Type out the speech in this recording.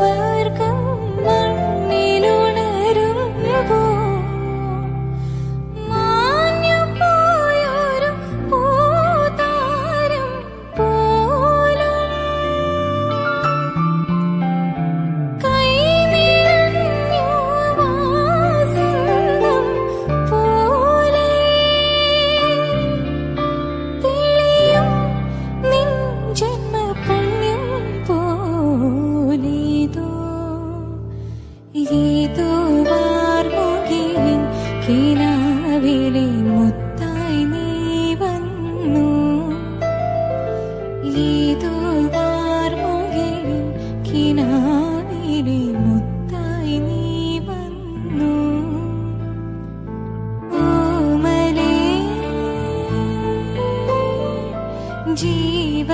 clear ഗീതോവാർമുകിലിൻ കിനാവിലെ മുത്തായി നീ വന്നു. ഗീതോവാർമുകിലിൻ കിനാവിലെ മുത്തായി നീ വന്നു. ഓമലേ ജീവ